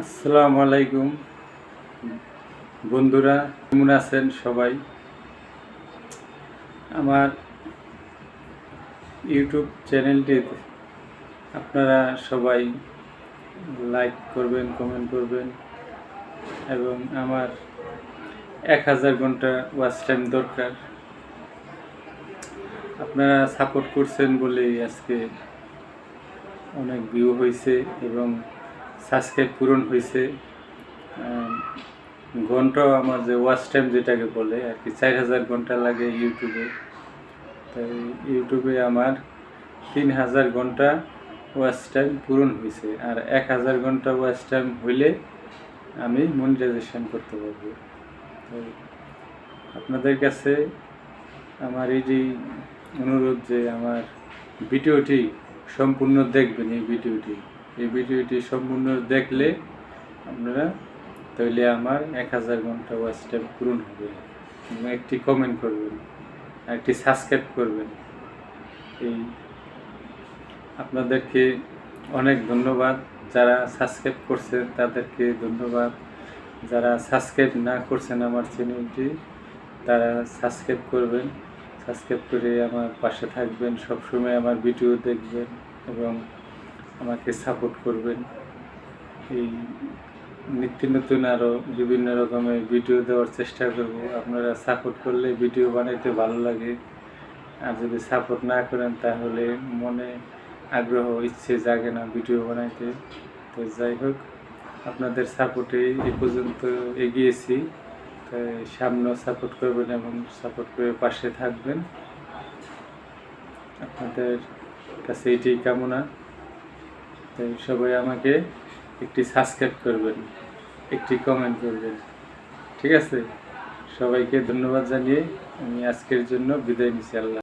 আসসালামু আলাইকুম। বন্ধুরা, কেমন আছেন সবাই? আমার ইউটিউব চ্যানেলটি আপনারা সবাই লাইক করবেন, কমেন্ট করবেন এবং আমার এক হাজার ঘণ্টা ওয়াচ টাইম দরকার। আপনারা সাপোর্ট করছেন বলেই আজকে অনেক ভিউ হয়েছে এবং সাবস্ক্রাইব পূরণ হয়েছে ঘণ্টা আমার যে ওয়াচ টাইম যেটাকে বলে, আর কি চার হাজার ঘণ্টা লাগে ইউটিউবে তাই ইউটিউবে আমার তিন হাজার ঘণ্টা ওয়াচ টাইম পূরণ হয়েছে আর এক হাজার ঘণ্টা ওয়াচ টাইম হইলে আমি মনিটাইজেশন করতে পারব। তাই আপনাদের কাছে আমার এই যে অনুরোধ যে আমার ভিডিওটি সম্পূর্ণ দেখবেন, এই ভিডিওটি। এই ভিডিওটি সম্পূর্ণ দেখলে আপনারা তাহলে আমার এক হাজার ঘণ্টা ওয়াচ টাইম পূরণ হবে। এবং একটি কমেন্ট করবেন, একটি সাবস্ক্রাইব করবেন। এই আপনাদেরকে অনেক ধন্যবাদ যারা সাবস্ক্রাইব করছেন তাদেরকে ধন্যবাদ। যারা সাবস্ক্রাইব না করছেন আমার চ্যানেলটি তারা সাবস্ক্রাইব করবেন। সাবস্ক্রাইব করে আমার পাশে থাকবেন, সবসময় আমার ভিডিও দেখবেন এবং আমাকে সাপোর্ট করবেন। এই নিত্য নতুন আরও বিভিন্ন রকমের ভিডিও দেওয়ার চেষ্টা করব। আপনারা সাপোর্ট করলে ভিডিও বানাইতে ভালো লাগে। আর যদি সাপোর্ট না করেন, তাহলে মনে আগ্রহ, ইচ্ছে জাগে না ভিডিও বানাইতে। তো যাই হোক, আপনাদের সাপোর্টে এ পর্যন্ত এগিয়েছি। তাই সামনেও সাপোর্ট করবেন এবং সাপোর্ট করে পাশে থাকবেন। আপনাদের কাছে এটি কামনা। সবাই আমাকে একটি সাবস্ক্রাইব করবেন, একটি কমেন্ট করবেন। ঠিক আছে? সবাইকে ধন্যবাদ জানিয়ে আমি আজকের জন্য বিদায় নিচ্ছি, আল্লাহ